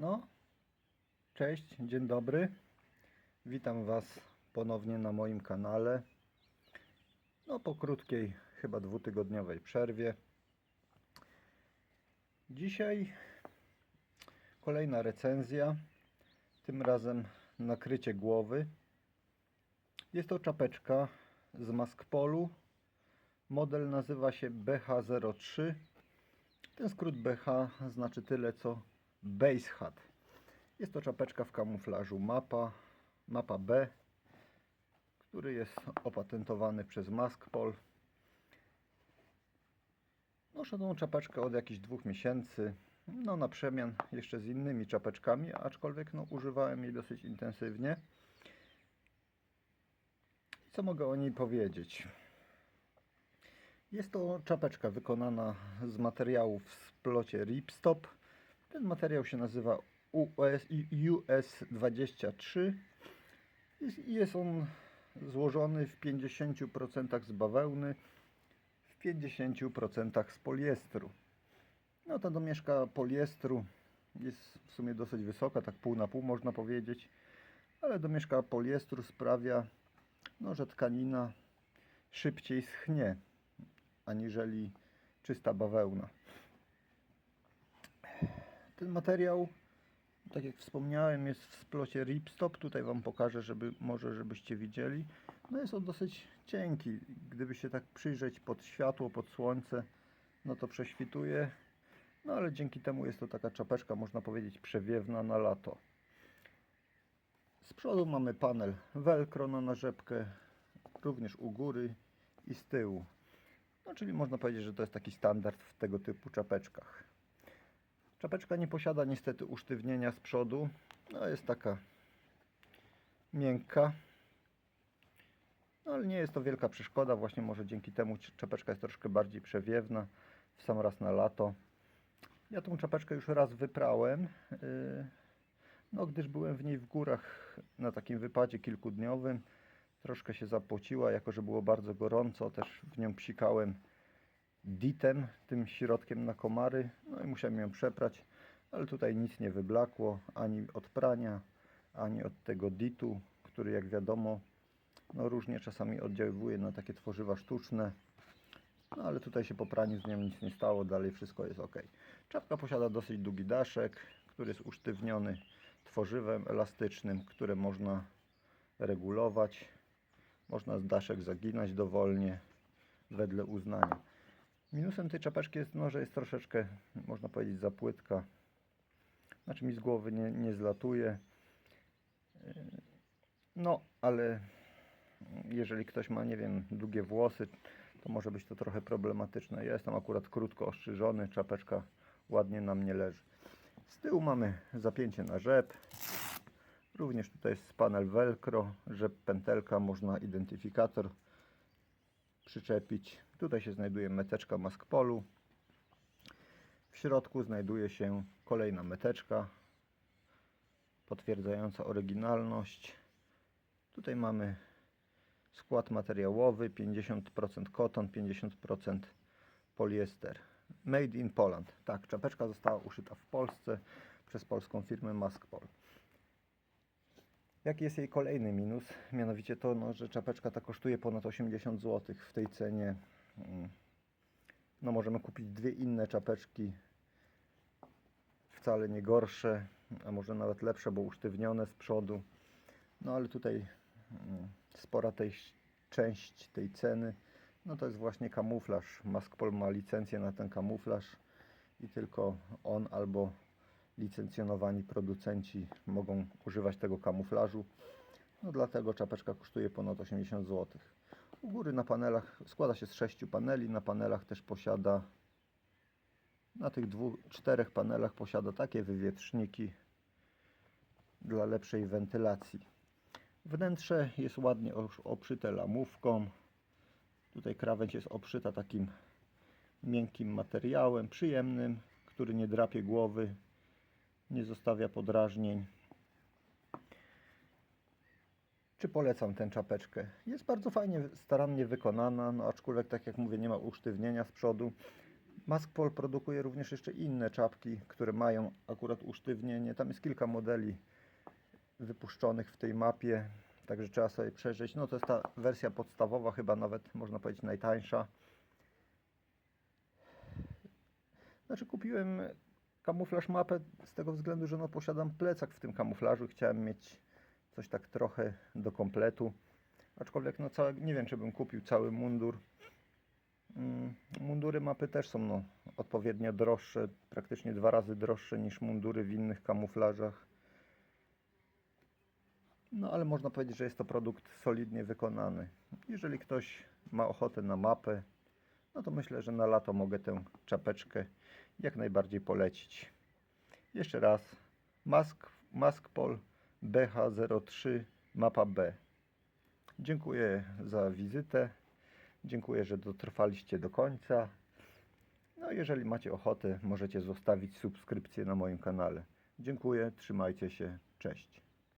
No, cześć, dzień dobry. Witam Was ponownie na moim kanale. No, po krótkiej, chyba dwutygodniowej przerwie. Dzisiaj kolejna recenzja. Tym razem nakrycie głowy. Jest to czapeczka z Maskpolu. Model nazywa się BH03. Ten skrót BH znaczy tyle co Base Hat. Jest to czapeczka w kamuflażu mapa, mapa B, który jest opatentowany przez Maskpol. Noszę tą czapeczkę od jakichś dwóch miesięcy. No na przemian jeszcze z innymi czapeczkami, aczkolwiek no, używałem jej dosyć intensywnie. Co mogę o niej powiedzieć? Jest to czapeczka wykonana z materiałów w splocie Ripstop. Ten materiał się nazywa US, US23 Jest- i jest on złożony w 50% z bawełny, w 50% z poliestru. No ta domieszka poliestru jest w sumie dosyć wysoka, tak pół na pół można powiedzieć, ale domieszka poliestru sprawia, no, że tkanina szybciej schnie aniżeli czysta bawełna. Ten materiał, tak jak wspomniałem, jest w splocie Ripstop. Tutaj Wam pokażę, żeby może żebyście widzieli. No jest on dosyć cienki. Gdyby się tak przyjrzeć pod światło, pod słońce, no to prześwituje. No ale dzięki temu jest to taka czapeczka, można powiedzieć, przewiewna na lato. Z przodu mamy panel velcro na narzepkę, również u góry i z tyłu. No, czyli można powiedzieć, że to jest taki standard w tego typu czapeczkach. Czapeczka nie posiada niestety usztywnienia z przodu. No, jest taka miękka. No, ale nie jest to wielka przeszkoda. Właśnie może dzięki temu czapeczka jest troszkę bardziej przewiewna w sam raz na lato. Ja tą czapeczkę już raz wyprałem. yy, No, gdyż byłem w niej w górach na takim wypadzie kilkudniowym. Troszkę się zapociła, jako że było bardzo gorąco. Też w nią psikałem ditem, tym środkiem na komary. No i musiałem ją przeprać, ale tutaj nic nie wyblakło, ani od prania, ani od tego ditu, który jak wiadomo, no różnie czasami oddziaływuje na takie tworzywa sztuczne. No ale tutaj się po praniu z nią nic nie stało, dalej wszystko jest ok. Czapka posiada dosyć długi daszek, który jest usztywniony tworzywem elastycznym, które można regulować. Można z daszek zaginać dowolnie, wedle uznania. Minusem tej czapeczki jest no, że jest troszeczkę, można powiedzieć, za płytka. Znaczy mi z głowy nie, nie zlatuje. Yy, No, ale jeżeli ktoś ma, nie wiem, długie włosy, to może być to trochę problematyczne. Ja jestem akurat krótko ostrzyżony, czapeczka ładnie na mnie leży. Z tyłu mamy zapięcie na rzep. Również tutaj jest panel velcro, rzep pętelka, można identyfikator przyczepić. Tutaj się znajduje meteczka Maskpolu. W środku znajduje się kolejna meteczka potwierdzająca oryginalność. Tutaj mamy skład materiałowy 50% koton, 50% poliester. Made in Poland. Tak, czapeczka została uszyta w Polsce przez polską firmę Maskpol. Jaki jest jej kolejny minus? Mianowicie to, no, że czapeczka ta kosztuje ponad 80 zł. W tej cenie no, możemy kupić dwie inne czapeczki, wcale nie gorsze, a może nawet lepsze, bo usztywnione z przodu. No ale tutaj mm, spora tej część tej ceny, no to jest właśnie kamuflaż. Maskpol ma licencję na ten kamuflaż i tylko on albo licencjonowani producenci mogą używać tego kamuflażu. No dlatego czapeczka kosztuje ponad 80 zł. U góry na panelach składa się z sześciu paneli. Na panelach też posiada na tych dwóch, czterech panelach posiada takie wywietrzniki dla lepszej wentylacji. Wnętrze jest ładnie obszyte lamówką. Tutaj krawędź jest obszyta takim miękkim materiałem, przyjemnym, który nie drapie głowy, nie zostawia podrażnień. Czy polecam tę czapeczkę? Jest bardzo fajnie, starannie wykonana, no aczkolwiek tak jak mówię, nie ma usztywnienia z przodu. Maskpol produkuje również jeszcze inne czapki, które mają akurat usztywnienie. Tam jest kilka modeli wypuszczonych w tej mapie, także trzeba sobie przejrzeć. No to jest ta wersja podstawowa, chyba nawet można powiedzieć najtańsza. Znaczy kupiłem kamuflaż mapę z tego względu, że no posiadam plecak w tym kamuflażu chciałem mieć coś tak trochę do kompletu. Aczkolwiek no całe, nie wiem czy bym kupił cały mundur. Mm, Mundury mapy też są no, odpowiednio droższe, praktycznie dwa razy droższe niż mundury w innych kamuflażach. No ale można powiedzieć, że jest to produkt solidnie wykonany. Jeżeli ktoś ma ochotę na mapę, no to myślę, że na lato mogę tę czapeczkę jak najbardziej polecić. Jeszcze raz, Mask, Maskpol BH03 mapa B. Dziękuję za wizytę. Dziękuję, że dotrwaliście do końca. No, jeżeli macie ochotę, możecie zostawić subskrypcję na moim kanale. Dziękuję, trzymajcie się, cześć.